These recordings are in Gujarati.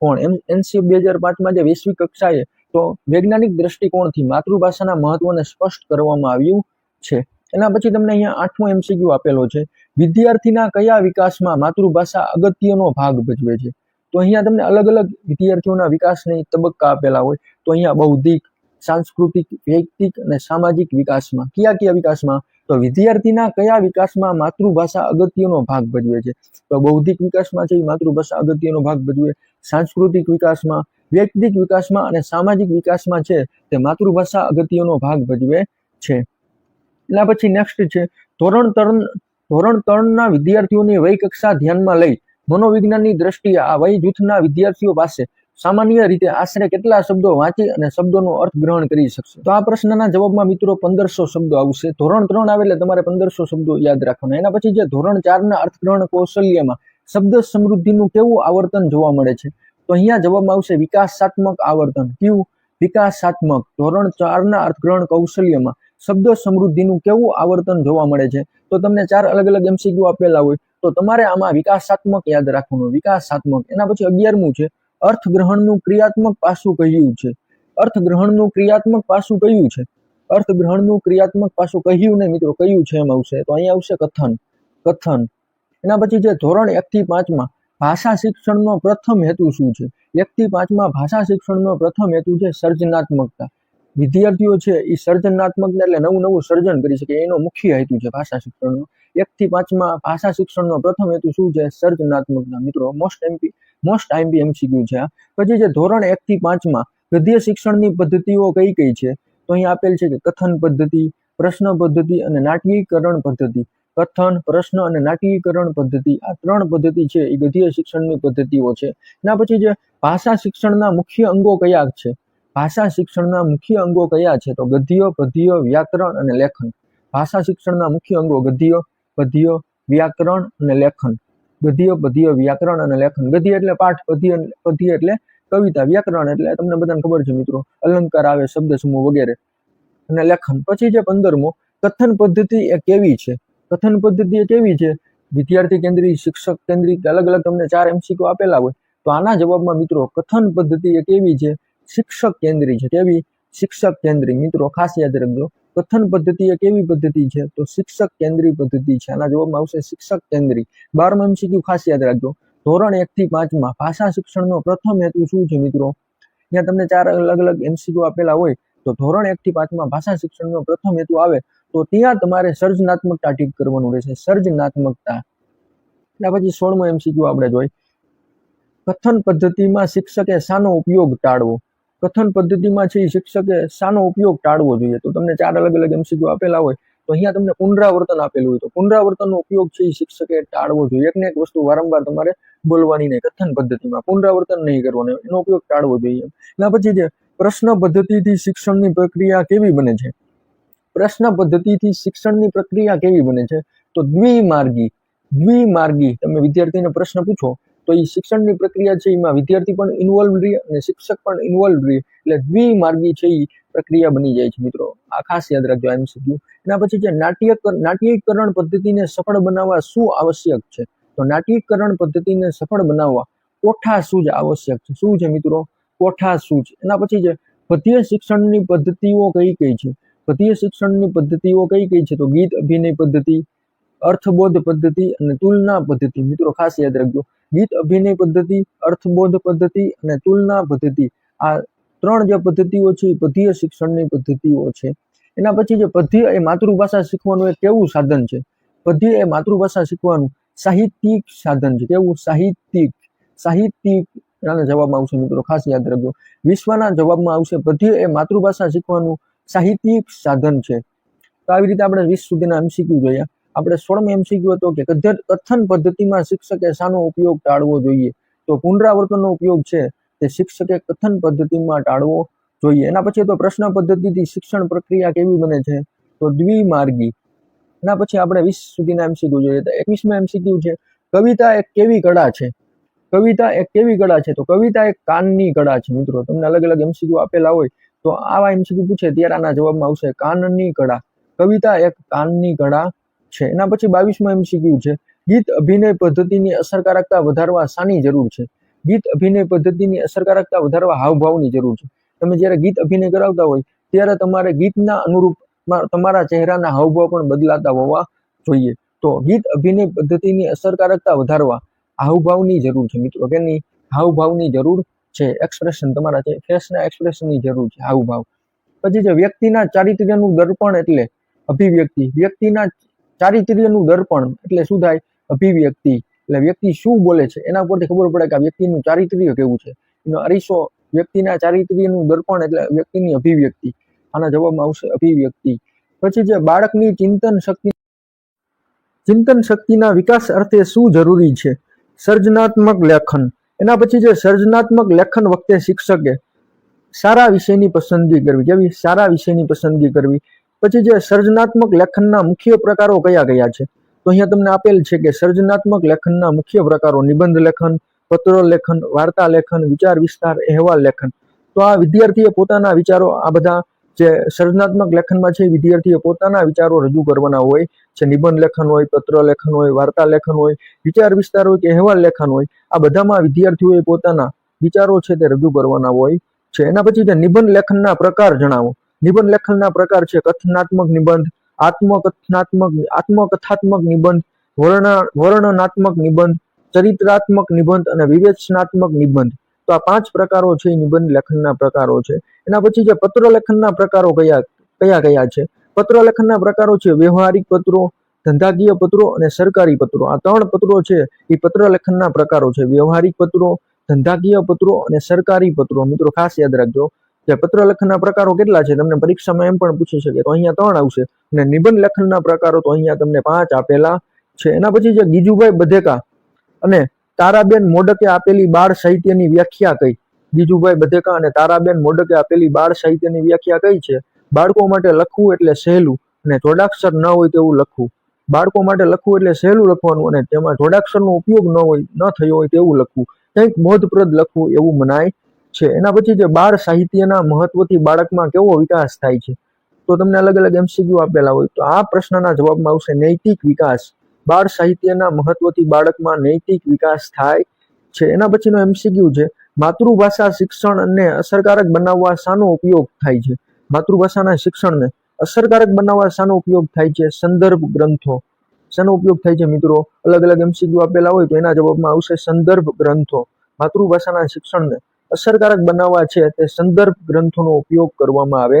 કોણ? એમ એનસીએફ બે હજાર પાંચમાં જે વૈશ્વિક કક્ષાએ તો વૈજ્ઞાનિક દ્રષ્ટિકોણથી માતૃભાષાના મહત્વને સ્પષ્ટ કરવામાં આવ્યું છે. એના પછી તમને અહીંયા આઠમો એમસીક્યુ આપેલો છે. વિદ્યાર્થીના કયા વિકાસમાં માતૃભાષા અગત્યનો ભાગ ભજવે છે? તો અહીંયા તમને અલગ અલગ વિદ્યાર્થીઓના વિકાસની તબક્કા આપેલા હોય. તો અહીંયા બૌદ્ધિક, સાંસ્કૃતિક, વૈયક્તિક અને સામાજિક વિકાસમાં. કયા કયા વિકાસમાં? તો વિદ્યાર્થીના કયા વિકાસમાં માતૃભાષા અગત્યનો ભાગ ભજવે છે? તો બૌદ્ધિક વિકાસમાં છે એ માતૃભાષા અગત્યનો ભાગ ભજવે. સાંસ્કૃતિક વિકાસમાં, વૈયક્તિક વિકાસમાં અને સામાજિક વિકાસમાં છે તે માતૃભાષા અગત્યનો ભાગ ભજવે છે. એના પછી નેક્સ્ટ છે, ધોરણ ત્રણ, ધોરણ ત્રણના વિદ્યાર્થીઓની વય કક્ષા ધ્યાનમાં લઈ મનોવિજ્ઞાનની દ્રષ્ટિએ આ વય જૂથના વિદ્યાર્થીઓ પાસે સામાન્ય રીતે આશરે કેટલા શબ્દો વાંચી અને શબ્દોનો અર્થ ગ્રહણ કરી શકશે? તો આ પ્રશ્નના જવાબમાં મિત્રો પંદરસો શબ્દો આવશે. ધોરણ ત્રણ આવે એટલે તમારે પંદરસો શબ્દો યાદ રાખવાના. એના પછી જે ધોરણ ચારના અર્થગ્રહણ કૌશલ્યમાં શબ્દ સમૃદ્ધિનું કેવું આવર્તન જોવા મળે છે? તો અહીંયા જવાબમાં આવશે વિકાસાત્મક આવર્તન. કયું? વિકાસાત્મક. ધોરણ ચારના અર્થગ્રહણ કૌશલ્યમાં શબ્દ સમૃદ્ધિનું કેવું આવર્તન જોવા મળે છે? તો તમને ચાર અલગ અલગ એમસીક્યુ આપેલા હોય, તો તમારે આમાં વિકાસાત્મક યાદ રાખવાનું. વિકાસાત્મક. એના પછી અગિયારમું છે, અર્થગ્રહણનું ક્રિયાત્મક પાસું કહ્યું છે? અર્થગ્રહણનું ક્રિયાત્મક પાસું કયું છે? અર્થગ્રહણનું ક્રિયાત્મક પાસું કહ્યું ને મિત્રો કયું છે એમ આવશે. તો અહીંયા આવશે કથન. કથન. એના પછી જે ધોરણ એકથી પાંચમાં ભાષા શિક્ષણનો પ્રથમ હેતુ શું છે? એકથી પાંચમાં ભાષા શિક્ષણનો પ્રથમ હેતુ છે, સર્જનાત્મકતા. વિદ્યાર્થીઓ છે એ સર્જનાત્મકતા એટલે નવું નવું સર્જન કરી શકે, એનો મુખ્ય હેતુ છે ભાષા શિક્ષણનો. એકથી પાંચમાં ભાષા શિક્ષણનો પ્રથમ હેતુ શું છે? સર્જનાત્મકતા. મિત્રો most MP most IMP MCQ છે પછી જે ધોરણ એકથી પાંચમાં ગદ્ય શિક્ષણની પદ્ધતિઓ કઈ કઈ છે? તો અહીં આપેલ છે કે કથન પદ્ધતિ, પ્રશ્ન પદ્ધતિ અને નાટ્યીકરણ પદ્ધતિ. કથન, પ્રશ્ન અને નાટ્યીકરણ પદ્ધતિ આ ત્રણ પદ્ધતિ છે. એ ગદ્ય શિક્ષણની પદ્ધતિઓ છે. એના પછી જે ભાષા શિક્ષણના મુખ્ય અંગો કયા છે? ભાષા શિક્ષણના મુખ્ય અંગો કયા છે? તો ગદ્ય પદ્ય વ્યાકરણ અને લેખન. ભાષા શિક્ષણના મુખ્ય અંગો ગદ્ય પદ્ય વ્યાકરણ અને લેખન. ગદ્ય પદ્ય વ્યાકરણ અને લેખન. ગદ્ય એટલે પાઠ પદ્ય પદ્ય એટલે કવિતા. વ્યાકરણ એટલે તમને બધાને ખબર છે મિત્રો. અલંકાર આવે, શબ્દ સમૂહ વગેરે. અને લેખન. પછી જે પંદરમો, કથન પદ્ધતિ એ કેવી છે? કથન પદ્ધતિ કેવી છે? વિદ્યાર્થી કેન્દ્રિત શિક્ષક કેન્દ્રિત અલગ અલગ તમને ચાર એમસીક્યુ આપેલા હોય, તો આના જવાબમાં મિત્રો કથન પદ્ધતિ એ કેવી છે? શિક્ષક કેન્દ્રી છે. કેવી? શિક્ષક કેન્દ્રી. મિત્રો ખાસ યાદ રાખજો, કથન પદ્ધતિ એ કેવી પદ્ધતિ છે? તો શિક્ષક કેન્દ્રી પદ્ધતિ છે. આના જવાબમાં આવશે શિક્ષક કેન્દ્રી. બારમો એમસીક્યુ ખાસ યાદ રાખજો, ધોરણ એક થી પાંચમાં ભાષા શિક્ષણનો પ્રથમ હેતુ શું છે મિત્રો? અહીંયા તમને ચાર અલગ અલગ એમસીક્યુ આપેલા હોય, તો ધોરણ એક થી પાંચમાં ભાષા શિક્ષણનો પ્રથમ હેતુ આવે તો ત્યાં તમારે સર્જનાત્મકતા ટીક કરવાનું રહેશે. સર્જનાત્મકતા. એના પછી સોળમો એમસીક્યુ આપણે જોઈ. કથન પદ્ધતિમાં શિક્ષકે શાનો ઉપયોગ ટાળવો? કથન પદ્ધતિમાં છે એ શિક્ષકે શાનો ઉપયોગ ટાળવો જોઈએ. તો તમને ચાર અલગ અલગ એમસીક્યુ આપેલા હોય, તો અહીંયા તમને પુનરાવર્તન આપેલું હોય. તો પુનરાવર્તનનો ઉપયોગ છે એ શિક્ષકે ટાળવો જોઈએ. એક ને એક વસ્તુ વારંવાર તમારે બોલવાની નહીં, કથન પદ્ધતિમાં. પુનરાવર્તન નહીં કરવાનું. એનો ઉપયોગ ટાળવો જોઈએ. એના પછી જે પ્રશ્ન પદ્ધતિથી શિક્ષણની પ્રક્રિયા કેવી બને છે? પ્રશ્ન પદ્ધતિથી શિક્ષણની પ્રક્રિયા કેવી બને છે? તો દ્વિમાર્ગી દ્વિમાર્ગી તમે વિદ્યાર્થીને પ્રશ્ન પૂછો, તો એ શિક્ષણની પ્રક્રિયા છે એમાં વિદ્યાર્થી પણ ઇન્વોલ્વ રહે અને શિક્ષક પણ ઇન્વોલ્વ રહે. એટલે દ્વિમાર્ગી છે એ પ્રક્રિયા બની જાય છે મિત્રો. આ ખાસ યાદ રાખજો એમસીક્યુ. એના પછી જે નાટ્ય નાટ્યીકરણ પદ્ધતિને સફળ બનાવવા શું આવશ્યક છે? તો નાટ્યીકરણ પદ્ધતિને સફળ બનાવવા કોઠા સૂજ આવશ્યક છે? શું છે મિત્રો? કોઠા સૂજ એના પછી જે પદ્ય શિક્ષણની પદ્ધતિઓ કઈ કઈ છે? પદ્ય શિક્ષણની પદ્ધતિઓ કઈ કઈ છે? તો ગીત અભિનય પદ્ધતિ, અર્થબોધ પદ્ધતિ અને તુલના પદ્ધતિ. મિત્રો, ખાસ યાદ રાખજો. ગીત અભિનય પદ્ધતિ, અર્થબોધ પદ્ધતિ અને તુલના પદ્ધતિ. આ ત્રણ જે પદ્ધતિઓ છે, એ પદ્ય શિક્ષણની પદ્ધતિઓ છે. એના પછી જે પદ્ય એ માતૃભાષા શીખવાનું એક કેવું સાધન છે? પદ્ય એ માતૃભાષા શીખવાનું સાહિત્યિક સાધન છે. કેવું? સાહિત્યિક. સાહિત્યિક એના જવાબમાં આવશે મિત્રો, ખાસ યાદ રાખજો. વિશ્વના જવાબમાં આવશે. પદ્ય એ માતૃભાષા શીખવાનું સાહિત્યિક સાધન છે. તો આવી રીતે આપણે વીસ સુધીના એમસીક્યુ જોયા આપણે સોળમો એમસીક્યુ હતો કે કથન પદ્ધતિમાં શિક્ષકે શાનો ઉપયોગ ટાળવો જોઈએ. તો પુનરાવર્તનનો ઉપયોગ છે તે શિક્ષકે કથન પદ્ધતિમાં ટાળવો જોઈએ. એના પછી તો પ્રશ્ન પદ્ધતિથી શિક્ષણ પ્રક્રિયા કેવી બને છે? તો દ્વિમાર્ગી. એના પછી આપણે વીસ સુધીના એમસીક્યુ જોઈએ. તો એકવીસમાં એમસીક્યુ છે. કવિતા એક કેવી કળા છે? કવિતા એક કેવી કળા છે? તો કવિતા એક કાનની કળા છે મિત્રો. તમને અલગ અલગ એમસીક્યુ આપેલા હોય તો આવા એમસીક્યુ પૂછે, ત્યારે આના જવાબમાં આવશે કાનની કળા. કવિતા એક કાનની કળા છે. એના પછી બાવીસમાં એમસીક્યુ છે. ગીત અભિનય પદ્ધતિની અસરકારકતા વધારવા શાની જરૂર છે. ગીત અભિનય પદ્ધતિની અસરકારકતા વધારવા હાવભાવની જરૂર છે. તમે જ્યારે ગીત અભિનય કરાવતા હોય, ત્યારે તમારે ગીતના અનુરૂપમાં તમારા ચહેરાના હાવભાવ પણ બદલાતા હોવા જોઈએ. તો ગીત અભિનય પદ્ધતિની અસરકારકતા વધારવા હાવભાવની જરૂર છે મિત્રો. કેની હાવભાવની જરૂર છે એક્સપ્રેશન તમારા છે ફેસના એક્સપ્રેશનની જરૂર છે હાવભાવ પછી જે વ્યક્તિના ચારિત્ર્યનું દર્પણ એટલે અભિવ્યક્તિ. વ્યક્તિના ચારિત્ર્યનું દર્પણ એટલે શું થાય? અભિવ્યક્તિ. એટલે વ્યક્તિ શું બોલે છે? એના ઉપરથી ખબર પડે કે આ વ્યક્તિનું ચારિત્ર્ય કેવું છે. એનો અરીસો વ્યક્તિના ચારિત્ર્યનું દર્પણ એટલે વ્યક્તિની અભિવ્યક્તિ. આના જવાબમાં આવશે અભિવ્યક્તિ. પછી જે બાળકની ચિંતન શક્તિ, ચિંતન શક્તિના વિકાસ અર્થે શું જરૂરી છે? સર્જનાત્મક લેખન. એના પછી જે સર્જનાત્મક લેખન વખતે શિક્ષકે સારા વિષયની પસંદગી કરવી, કેવી? સારા વિષયની પસંદગી કરવી. પછી જે સર્જનાત્મક લેખનના મુખ્ય પ્રકારો કયા કયા છે? તો અહીંયા તમને આપેલ છે કે સર્જનાત્મક લેખનના મુખ્ય પ્રકારો નિબંધ લેખન, પત્ર લેખન, વાર્તા લેખન, વિચાર વિસ્તાર, અહેવાલ લેખન. તો આ વિદ્યાર્થીએ પોતાના વિચારો આ બધા જે સર્જનાત્મક લેખનમાં છે વિદ્યાર્થીઓ પોતાના વિચારો રજૂ કરવાના હોય છે નિબંધ લેખન હોય, પત્ર લેખન હોય, વાર્તા લેખન હોય, વિચાર વિસ્તાર હોય કે અહેવાલ લેખન હોય, આ બધામાં વિદ્યાર્થીઓએ પોતાના વિચારો છે તે રજૂ કરવાના હોય છે. એના પછી જે નિબંધ લેખનના પ્રકાર જણાવો. નિબંધ લેખનના પ્રકાર છે, કથનાત્મક નિબંધ, આત્મકથનાત્મક, આત્મકથાત્મક નિબંધ વર્ણ વર્ણનાત્મક નિબંધ, ચરિત્રાત્મક નિબંધ અને વિવેચનાત્મક નિબંધ. તો આ પાંચ પ્રકારો છે નિબંધ લેખનના પ્રકારો છે. એના પછી જે પત્ર લેખનના પ્રકારો કયા કયા કયા છે? પત્ર લેખનના પ્રકારો છે, વ્યવહારિક પત્રો, ધંધાકીય પત્રો અને સરકારી પત્રો. આ ત્રણ પત્રો છે, એ પત્ર લેખનના પ્રકારો છે. વ્યવહારિક પત્રો, ધંધાકીય પત્રો અને સરકારી પત્રો. મિત્રો, ખાસ યાદ રાખજો કે પત્ર લેખનના પ્રકારો કેટલા છે? તમને પરીક્ષામાં એમ પણ પૂછી શકે તો અહીંયા ત્રણ આવશે. અને નિબંધ લેખનના પ્રકારો તો અહીંયા તમને પાંચ આપેલા છે. એના પછી જે ગીજુભાઈ બધેકા અને તારાબેન મોડકે આપેલી બાળ સાહિત્યની વ્યાખ્યા કઈ? ગીજુભાઈ બધેકા અને તારાબેન મોડકે આપેલી બાળ સાહિત્યની વ્યાખ્યા કઈ છે? બાળકો માટે લખવું એટલે સહેલું અને જોડાક્ષર ન હોય તેવું લખવું. બાળકો માટે લખવું એટલે સહેલું લખવાનું અને તેમાં જોડાક્ષરનો ઉપયોગ ન હોય, ન થયો હોય તેવું લખવું. કંઈક બોધપ્રદ લખવું એવું મનાય છે. એના પછી જે બાળ સાહિત્યના મહત્વથી બાળકમાં કેવો વિકાસ થાય છે? તો તમને અલગ અલગ એમસીક્યુ આપેલા હોય. તો આ પ્રશ્નના જવાબમાં આવશે નૈતિક વિકાસ. બાળ સાહિત્યના મહત્વથી બાળકમાં નૈતિક વિકાસ થાય છે. એના પછીનો એમસીક્યુ છે. માતૃભાષા શિક્ષણને અસરકારક બનાવવા શાનો ઉપયોગ થાય છે? માતૃભાષાના શિક્ષણને અસરકારક બનાવવા શાનો ઉપયોગ થાય છે? સંદર્ભ ગ્રંથો. શાનો ઉપયોગ થાય છે મિત્રો? અલગ અલગ એમસીક્યુ આપેલા હોય તો એના જવાબમાં આવશે સંદર્ભ ગ્રંથો. માતૃભાષાના શિક્ષણને અસરકારક બનાવવા છે તે સંદર્ભ ગ્રંથોનો ઉપયોગ કરવામાં આવે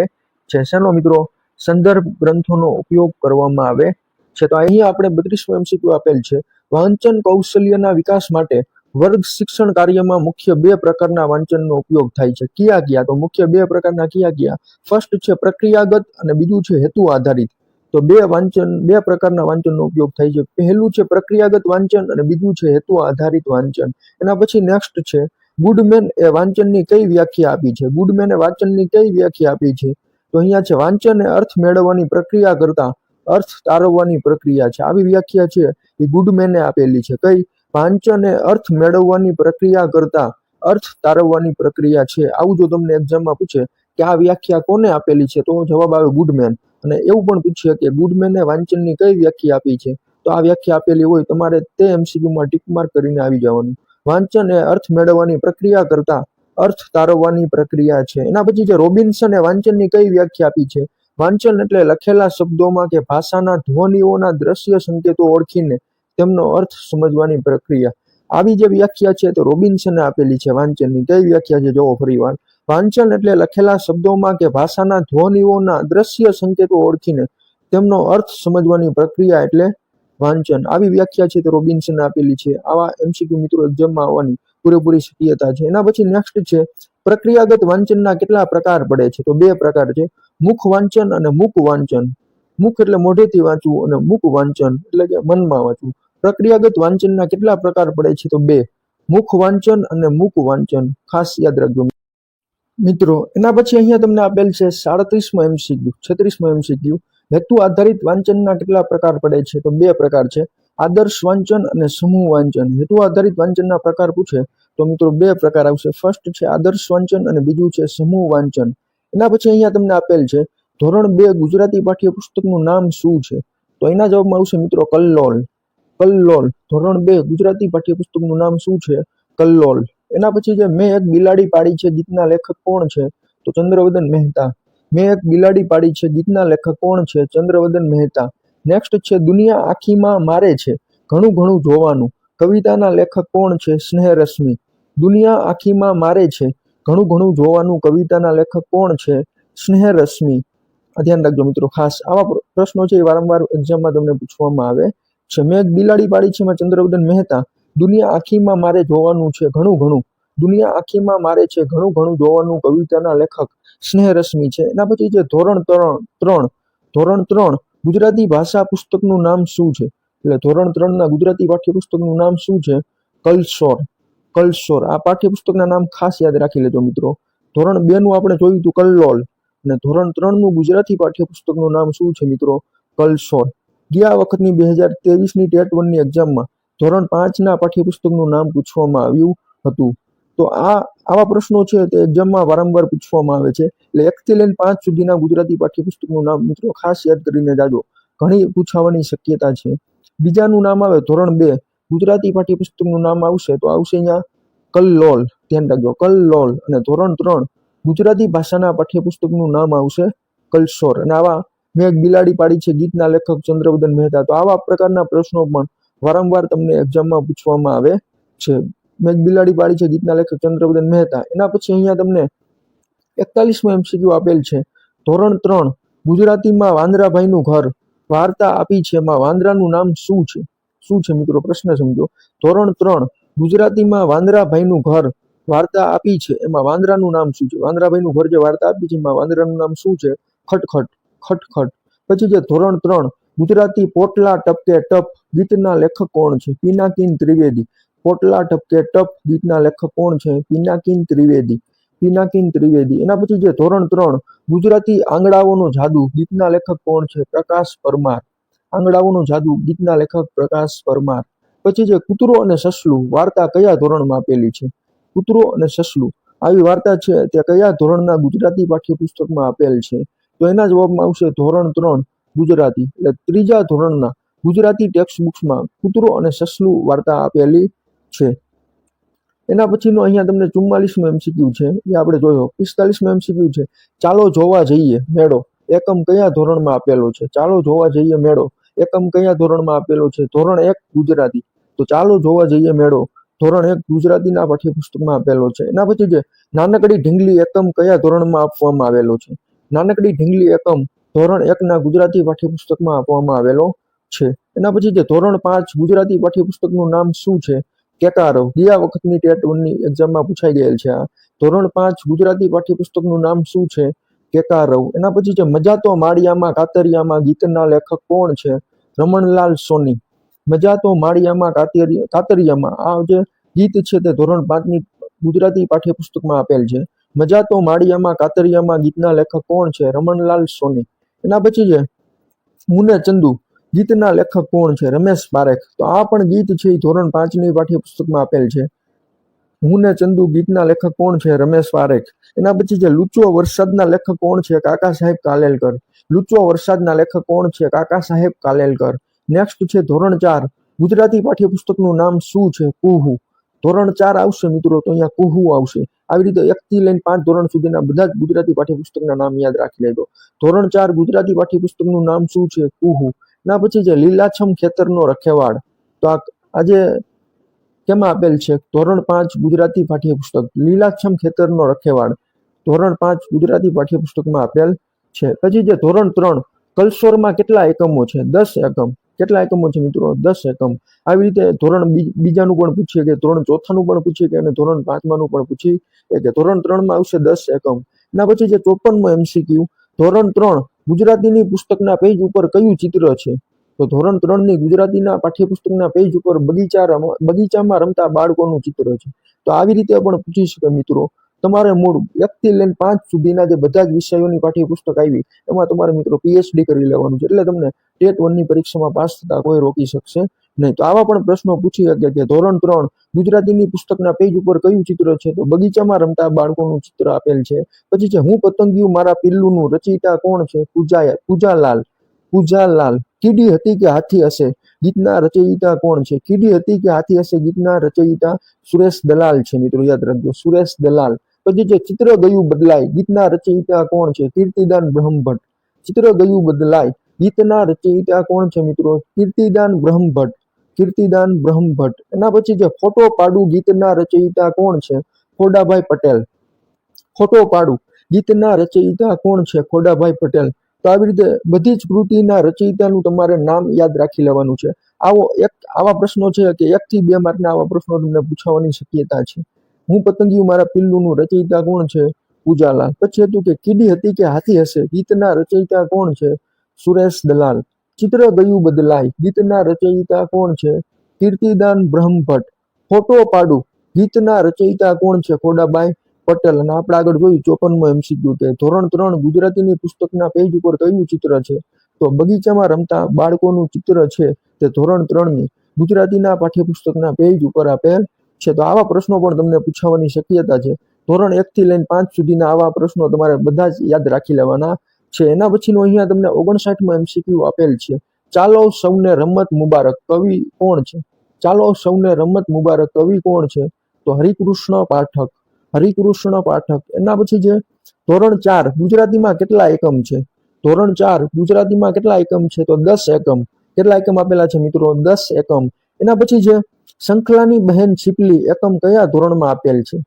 છે. શેનો મિત્રો? સંદર્ભ ગ્રંથોનો ઉપયોગ કરવામાં આવે છે. તો અહીંયા આપણે બત્રીસમો એમસીક્યુ આપેલ છે. વાંચન કૌશલ્યના વિકાસ માટે વર્ગ શિક્ષણ કાર્યમાં મુખ્ય બે પ્રકારના વાંચનનો ઉપયોગ થાય છે. કયા કયા? તો મુખ્ય બે પ્રકારના કયા કયા? ફર્સ્ટ છે પ્રક્રિયાગત અને બીજું છે હેતુ આધારિત. તો બે વાંચન, બે પ્રકારના વાંચનનો ઉપયોગ થાય છે. પહેલું છે પ્રક્રિયાગત વાંચન અને બીજું છે હેતુ આધારિત વાંચન. એના પછી નેક્સ્ટ છે ગુડમેન એ વાંચનની કઈ વ્યાખ્યા આપી છે? ગુડમેને વાંચનની કઈ વ્યાખ્યા આપી છે? તો અહીંયા છે વાંચન અર્થ મેળવવાની પ્રક્રિયા કરતા અર્થ તારવવાની પ્રક્રિયા છે. આવી વ્યાખ્યા છે એ ગુડમેને આપેલી છે. કઈ? વાંચન એ અર્થ મેળવવાની પ્રક્રિયા કરતા અર્થ તારવવાની પ્રક્રિયા છે. આવું જો તમને એક્ઝામમાં પૂછે કે આ વ્યાખ્યા કોને આપેલી છે, તો જવાબ આવે ગુડમેન અને એવું પણ પૂછીએ કે ગુડમેને વાંચનની કઈ વ્યાખ્યા આપી છે? તો આ વ્યાખ્યા આપેલી હોય તમારે તે એમસીક્યુમાં ટીક માર્ક કરીને આવી જવાનું. વાંચન એ અર્થ મેળવવાની પ્રક્રિયા કરતા અર્થ તારવવાની પ્રક્રિયા છે. એના પછી જે રોબિન્સને વાંચનની કઈ વ્યાખ્યા આપી છે? વાંચન એટલે લખેલા શબ્દોમાં કે ભાષાના ધ્વનિઓના દ્રશ્ય સંકેતો ઓળખીને તેમનો અર્થ સમજવાની પ્રક્રિયા. આવી જે વ્યાખ્યા છે તે રોબિન્સને આપેલી છે વાંચનની. કઈ વ્યાખ્યા છે? જોવો ફરીવાર વાંચન એટલે લખેલા શબ્દોમાં કે ભાષાના ધ્વનિઓના દ્રશ્ય સંકેતો ઓળખીને તેમનો અર્થ સમજવાની પ્રક્રિયા એટલે વાંચન. આવી વ્યાખ્યા છે તે રોબિન્સને આપેલી છે. આવા એમસીક્યુ મિત્રો એક્ઝામમાં આવવાની પૂરેપૂરી શક્યતા છે. એના પછી નેક્સ્ટ છે પ્રક્રિયાગત વાંચનના કેટલા પ્રકાર પડે છે? તો બે પ્રકાર છે. મુખ વાંચન અને મુક વાંચન. મુખ એટલે મોઢેથી વાંચવું અને મુક વાંચન એટલે કે મનમાં વાંચવું. પ્રક્રિયાગત વાંચનના કેટલા પ્રકાર પડે છે? તો બે. મુખ વાંચન અને મુક વાંચન. ખાસ યાદ રાખજો. મિત્રો, એના પછી અહીંયા તમને આપેલ છે સાડત્રીસમાં એમસીક્યુ છત્રીસમાં એમસીક્યુ હેતુ આધારિત વાંચનના કેટલા પ્રકાર પડે છે? તો બે પ્રકાર છે. આદર્શ વાંચન અને સમૂહ વાંચન. હેતુ આધારિત વાંચનના પ્રકાર પૂછે તો મિત્રો બે પ્રકાર આવશે. ફર્સ્ટ છે આદર્શ વાંચન અને બીજું છે સમૂહ વાંચન. એના પછી અહીંયા તમને આપેલ છે, ધોરણ બે ગુજરાતી પાઠ્યપુસ્તકનું નામ શું છે? તો એના જવાબમાં આવશે મિત્રો કલ્લોલ. કલ્લોલ, ધોરણ બે ગુજરાતી પાઠ્યપુસ્તકનું નામ શું છે? કલ્લોલ. એના પછી જે મેં એક બિલાડી પાડી છે, ગીતના લેખક કોણ છે? તો ચંદ્રવદન મહેતા. મેં એક બિલાડી પાડી છે, ગીતના લેખક કોણ છે? ચંદ્રવદન મહેતા. નેક્સ્ટ છે, દુનિયા આખીમાં મારે છે. ઘણું ઘણું જોવાનું. કવિતાના લેખક કોણ છે? સ્નેહરશ્મિ. દુનિયા આખીમાં મારે છે. ઘણું ઘણું જોવાનું કવિતાના લેખક કોણ છે? સ્નેહરશ્મિ. ધ્યાન રાખજો મિત્રો, ખાસ આવા પ્રશ્નો છે એ વારંવાર એક્ઝામમાં તમને પૂછવામાં આવે છે. મેં એક બિલાડી પાડી છે એમાં ચંદ્રવદન મહેતા. દુનિયા આખીમાં મારે જોવાનું છે ઘણું ઘણું. દુનિયા આખીમાં મારે છે ઘણું ઘણું જોવાનું કવિતાના લેખક સ્નેહરશ્મિ છે. એના પછી છે ધોરણ ત્રણ ત્રણ. ધોરણ ત્રણ. ગુજરાતી ભાષા પુસ્તકનું નામ શું છે? એટલે ધોરણ ત્રણના ગુજરાતી પાઠ્યપુસ્તકનું નામ શું છે? કલસોર. કલસોર. આ પાઠ્યપુસ્તકના નામ ખાસ યાદ રાખી લેજો મિત્રો. ધોરણ બે નું આપણે જોયું હતું કલ્લોલ. અને ધોરણ ત્રણનું ગુજરાતી પાઠ્યપુસ્તકનું નામ શું છે મિત્રો? કલસોર. ગયા વખતની બે હજાર ત્રેવીસની ટેટ વનની એક્ઝામમાં ધોરણ પાંચના પાઠ્યપુસ્તકનું નામ પૂછવામાં આવ્યું હતું. તો આ, આવા પ્રશ્નો છે તે એક્ઝામમાં વારંવાર પૂછવામાં આવે છે. એટલે એકથી લઈને પાંચ સુધીના ગુજરાતી પાઠ્યપુસ્તકનું નામ મિત્રો ખાસ યાદ કરીને જાજો. ઘણી પૂછાવાની શક્યતા છે. બીજાનું નામ આવે ધોરણ બે. ગુજરાતી પાઠ્યપુસ્તકનું નામ આવશે તો આવશે અહીંયા કલ્લોલ. ધ્યાન રાખજો, કલ્લોલ. અને ધોરણ ત્રણ, ગુજરાતી ભાષાના પાઠ્યપુસ્તકનું નામ આવશે કલશોર અને આવા મેં એક બિલાડી પાડી છે, ગીતના લેખક ચંદ્રવદન મહેતા. તો આવા પ્રકારના પ્રશ્નો પણ વારંવાર તમને એક્ઝામમાં પૂછવામાં આવે છે. મેં એક બિલાડી પાડી છે, ગીતના લેખક ચંદ્રવદન મહેતા. એના પછી અહીંયા તમને એકતાલીસમાં એમસીક્યુ આપેલ છે. ધોરણ ત્રણ, ગુજરાતીમાં વાંદરાભાઈનું ઘર. વાર્તા આપી છે એમાં વાંદરાનું નામ શું છે? શું છે મિત્રો? પ્રશ્ન સમજો. ધોરણ ત્રણ, ગુજરાતીમાં વાંદરાભાઈનું ઘર વાર્તા આપી છે. એમાં વાંદરાનું નામ શું છે? વાંદરાભાઈનું ઘર જે વાર્તા આપી છે, એમાં વાંદરાનું નામ શું છે? ખટખટ ખટખટ. પછી જે ધોરણ ત્રણ, ગુજરાતી પોટલા ટપકે ટપ ગીતના લેખક કોણ છે? પિનાકીન ત્રિવેદી. પોટલા ટપકે ટપ ગીતના લેખક કોણ છે? પિનાકીન ત્રિવેદી. પિનાકીન ત્રિવેદી. એના પછી જે ધોરણ ત્રણ, ગુજરાતી આંગળાઓનો જાદુ, ગીતના લેખક કોણ છે? પ્રકાશ પરમાર. આંગળાઓનો જાદુ, ગીતના લેખક પ્રકાશ પરમાર. પછી જે કૂતરો અને સસલું, વાર્તા કયા ધોરણમાં આપેલી છે? કૂતરો અને સસલું. આવી વાર્તા છે તે કયા ધોરણના ગુજરાતી પાઠ્યપુસ્તકમાં આપેલ છે? તો એના જવાબમાં આવશે ધોરણ ત્રણ, ગુજરાતી. એટલે ત્રીજા ધોરણના ગુજરાતી ટેક્સ્ટ બુક્સમાં કૂતરો અને સસલું વાર્તા આપેલી છે. એના પછીનો અહીંયા તમને ચુમ્માલીસમો એમસીક્યુ છે, એ આપણે જોયો. પિસ્તાલીસમો એમસીક્યુ છે. ચાલો જોવા જઈએ મેળો. એકમ કયા ધોરણમાં આપેલો છે? ચાલો જોવા જઈએ મેળો. એકમ કયા ધોરણમાં આપેલો છે? ધોરણ એક ગુજરાતી. તો ચાલો જોવા જઈએ મેળો. ધોરણ એક ગુજરાતીના પાઠ્યપુસ્તકમાં આપેલો છે. એના પછી જે નાનકડી ઢીંગલી એકમ કયા ધોરણમાં આપવામાં આવેલો છે? નાનકડી ઢીંગલી એકમ ધોરણ એકના ગુજરાતી પાઠ્યપુસ્તકમાં આપવામાં આવેલો છે. એના પછી જે ધોરણ પાંચ ગુજરાતી પાઠ્યપુસ્તકનું નામ શું છે? કેકારવ ગયા વખતની ટેટ વનની એક્ઝામમાં પૂછાઈ ગયેલ છે આ. ધોરણ પાંચ ગુજરાતી પાઠ્યપુસ્તકનું નામ શું છે? કેતારવ એના પછી જે મજાતો માળિયામાં કાતરિયામાં ગીતના લેખક કોણ છે? રમણલાલ સોની. મજા તો માળિયામાં કાતરિયા કાતરિયામાં. આ જે ગીત છે તે ધોરણ પાંચની ગુજરાતી પાઠ્યપુસ્તકમાં આપેલ છે. મજાતો માળિયામાં કાતરિયામાં ગીતના લેખક કોણ છે? રમણલાલ સોની. એના પછી છે, મુને ચંદુ. ગીતના લેખક કોણ છે? રમેશ પારેખ. તો આ પણ ગીત છે એ ધોરણ પાંચની પાઠ્યપુસ્તકમાં આપેલ છે. હું ને ચંદુ ગીતના લેખક કોણ છે? રમેશ પારેખ. એના પછી જે લૂચો વરસાદના લેખક કોણ છે? કાકા સાહેબ કાલેલકર. લૂચો વરસાદના લેખક કોણ છે? કાકા સાહેબ કાલેલકર. નેક્સ્ટ છે, ધોરણ ચાર. ગુજરાતી પાઠ્યપુસ્તકનું નામ શું છે? કુહુ. ધોરણ ચાર આવશે મિત્રો, તો અહીંયા કુહુ આવશે. આવી રીતે એકથી લઈને પાંચ ધોરણ સુધીના બધા જ ગુજરાતી પાઠ્યપુસ્તકના નામ યાદ રાખી લેજો. ધોરણ ચાર ગુજરાતી પાઠ્યપુસ્તકનું નામ શું છે? કુહુ. ના, પછી જે લીલાછમ ખેતરનો રખેવાળ, તો આ આજે કેમાં આપેલ છે? ધોરણ પાંચ ગુજરાતી પાઠ્યપુસ્તક. લીલાછમ ખેતરનો રખેવાળ, ધોરણ પાંચ ગુજરાતી પાઠ્યપુસ્તકમાં આપેલ છે. પછી જે ધોરણ ત્રણ, કલસોરમાં કેટલા એકમો છે? દસ એકમ. કેટલા એકમો છે મિત્રો? દસ એકમ. આવી રીતે ધોરણ બીજાનું પણ પૂછીએ કે ધોરણ ચોથાનું પણ પૂછીએ કે અને ધોરણ પાંચમાનું પણ પૂછીએ કે ધોરણ ત્રણમાં આવશે દસ એકમ. એના પછી જે ચોપનમો એમસીક્યુ, ધોરણ ત્રણ ગુજરાતીની પુસ્તકના પેજ ઉપર કયું ચિત્ર છે? તો ધોરણ ત્રણની ગુજરાતીના પાઠ્યપુસ્તકના પેજ ઉપર બગીચા બગીચામાં રમતા બાળકોનું ચિત્ર છે. તો આવી રીતે પણ પૂછી શકે મિત્રો. તમારે મૂળ એકથી લઈને પાંચ સુધીના જે બધા જ વિષયોની પાઠ્યપુસ્તક આવી, એમાં તમારે મિત્રો પીએચડી કરી લેવાનું છે. એટલે તમને ટેટ વનની પરીક્ષામાં પાસ થતા કોઈ રોકી શકશે. નહીં, તો આવા પણ પ્રશ્નો પૂછી શકે કે ધોરણ ત્રણ ગુજરાતીની પુસ્તકના પેજ ઉપર કયું ચિત્ર છે? તો બગીચામાં રમતા બાળકોનું ચિત્ર આપેલ છે. પછી છે, હું પતંગિયું મારા પિલ્લુનું રચયિતા કોણ છે? પૂજા પૂજાલાલ પૂજાલાલ. કીડી હતી કે હાથી હશે? ગીતના રચયિતા કોણ છે? કીડી હતી કે હાથી હશે? ગીતના રચયિતા સુરેશ દલાલ છે, મિત્રો, યાદ રાખજો, સુરેશ દલાલ. પછી જે ચિત્ર ગયું બદલાય, ગીતના રચયિતા કોણ છે? કીર્તિદાન બ્રહ્મભટ્ટ. ચિત્ર ગયું બદલાય, ગીતના રચયિતા કોણ છે, મિત્રો? કીર્તિદાન બ્રહ્મભટ્ટ. કીર્તિદાન બ્રહ્મભટ્ટ. એના પછી જે ફોટો પાડું ગીતના રચયિતા કોણ છે? ખોડાભાઈ પટેલ. ફોટો પાડું ગીતના રચયિતા કોણ છે? ખોડાભાઈ પટેલ. તો આવી રીતે બધી જ કૃતિના રચયિતાનું તમારે નામ યાદ રાખી લેવાનું છે. આવો એક, આવા પ્રશ્નો છે કે એકથી બે માર્કના આવા પ્રશ્નો તમને પૂછાવાની શક્યતા છે. હું પતંગિયું મારા પિલ્લુનું રચયિતા કોણ છે? પૂજાલાલ. પછી હતું કે કીડી હતી કે હાથી હશે? ગીતના રચયિતા કોણ છે? સુરેશ દલાલ. ચિત્ર ગયું બદલાય. ગીતના રચયિતા કોણ છે? કીર્તિદાન બ્રહ્મભટ્ટ. ફોટો પાડું. ગીતના રચયિતા કોણ છે? ખોડાબાઈ પટેલ. અને આપણે આગળ જોયું, ચોપનમાં એમસીક્યુ કે ધોરણ ત્રણ ગુજરાતીની પુસ્તકના પેજ ઉપર કયું ચિત્ર છે? તો બગીચામાં રમતા બાળકોનું ચિત્ર છે તે ધોરણ ત્રણની. ગુજરાતીના પાઠ્યપુસ્તકના પેજ ઉપર આપેલ છે. તો આવા પ્રશ્નો પણ તમને પૂછાવાની શક્યતા છે. ધોરણ એકથી લઈને પાંચ સુધીના આવા પ્રશ્નો તમારે બધા જ યાદ રાખી લેવાના. છે. એના પછીનું અહીંયા તમને ઓગણસાઠમાં એમસીક્યુ આપેલ છે. ચાલો સૌને રમત મુબારક. કવિ કોણ છે? ચાલો સૌને રમત મુબારક. કવિ કોણ છે? તો હરિકૃષ્ણ પાઠક. હરિકૃષ્ણ પાઠક. એના પછી જે ધોરણ ચાર, ગુજરાતીમાં કેટલા એકમ છે? ધોરણ ચાર, ગુજરાતીમાં કેટલા એકમ છે? તો દસ એકમ. કેટલા એકમ આપેલા છે મિત્રો? દસ એકમ. એના પછી જે શંખલાની બહેન છીપલી એકમ કયા ધોરણમાં આપેલ છે?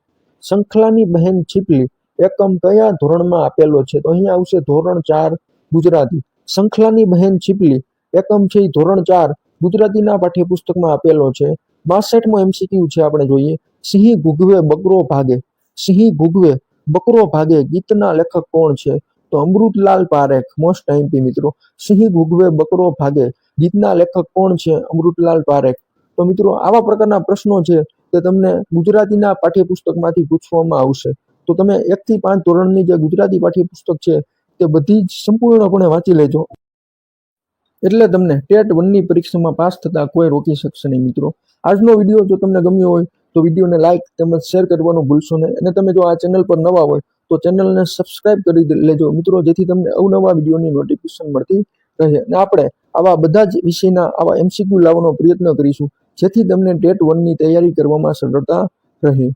શંખલાની બહેન છીપલી. એકમ કયા ધોરણમાં આપેલો છે? તો અહીંયા આવશે ધોરણ ચાર ગુજરાતી. શંખલાની બહેન છીપલી. એકમ છે ધોરણ ચાર ગુજરાતીના પાઠ્યપુસ્તકમાં આપેલો છે. બાસઠમો એમસીક્યુ છે આપણે જોઈએ. સિંહ ગુગવે બકરો ભાગે. સિંહ ગુગવે બકરો ભાગે. ગીતના લેખક કોણ છે? તો અમૃતલાલ પારેખ મોસ્ટ આઈમ્પી મિત્રો. સિંહ ગુગવે બકરો ભાગે. ગીતના લેખક કોણ છે? અમૃતલાલ પારેખ. તો મિત્રો આવા પ્રકારના પ્રશ્નો છે તે તમને ગુજરાતીના પાઠ્યપુસ્તકમાંથી પૂછવામાં આવશે. તો તમે એક થી પાંચ ધોરણની જે ગુજરાતી પાઠ્યપુસ્તક છે, તે બધી જ સંપૂર્ણપણે વાંચી લેજો. એટલે તમને ટેટ વનની પરીક્ષામાં પાસ થતા કોઈ રોકી શકશે નહીં, મિત્રો. આજનો વીડિયો જો તમને ગમ્યો હોય, તો વિડીયોને લાઇક તેમજ શેર કરવાનું ભૂલશો નહીં. અને તમે જો આ ચેનલ પર નવા હોય, તો ચેનલને સબસ્ક્રાઇબ કરી લેજો, મિત્રો, જેથી તમને અવનવા વિડીયોની નોટિફિકેશન મળતી રહે. અને આપણે આવા બધા જ વિષયના, આવા એમસીક્યુ લાવવાનો પ્રયત્ન કરીશું, જેથી તમને ટેટ વનની તૈયારી કરવામાં સરળતા રહે.